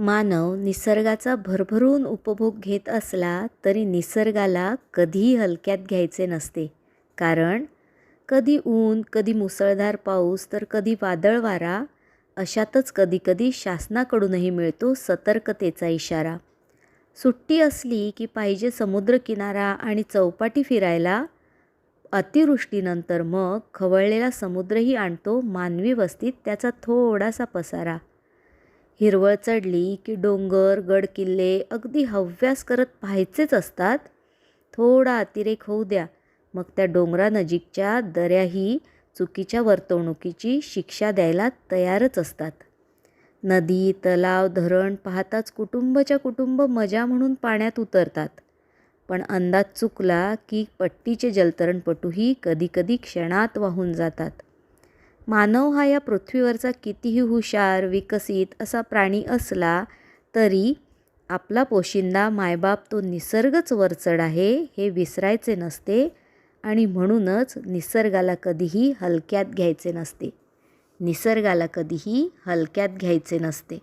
मानव निसर्गाचा भरभरून उपभोग घेत असला तरी निसर्गाला कधीही हलक्यात घ्यायचे नसते. कारण कधी ऊन कधी मुसळधार पाऊस तर कधी वादळ वारा अशातच कधीकधी शासनाकडूनही मिळतो सतर्कतेचा इशारा. सुट्टी असली की पाहिजे समुद्रकिनारा आणि चौपाटी फिरायला अतिवृष्टीनंतर मग खवळलेला समुद्रही आणतो मानवी वस्तीत त्याचा थोडासा पसारा. हिरवळ चढली की डोंगर गडकिल्ले अगदी हव्यास करत पाहायचेच असतात. थोडा अतिरेक होऊ द्या. मग त्या डोंगरानजीकच्या दऱ्याही चुकीच्या वर्तवणुकीची शिक्षा द्यायला तयारच असतात. नदी तलाव धरण पाहताच कुटुंबच्या कुटुंब मजा म्हणून पाण्यात उतरतात. पण अंदाज चुकला की पट्टीचे जलतरणपटूही कधीकधी क्षणात वाहून जातात. मानव हा या पृथ्वीवरचा कितीही हुशार विकसित असा प्राणी असला तरी आपला पोशिंदा मायबाप तो निसर्गच वरचढ आहे हे विसरायचे नसते आणि म्हणूनच निसर्गाला कधीही हलक्यात घ्यायचे नसते. निसर्गाला कधीही हलक्यात घ्यायचे नसते.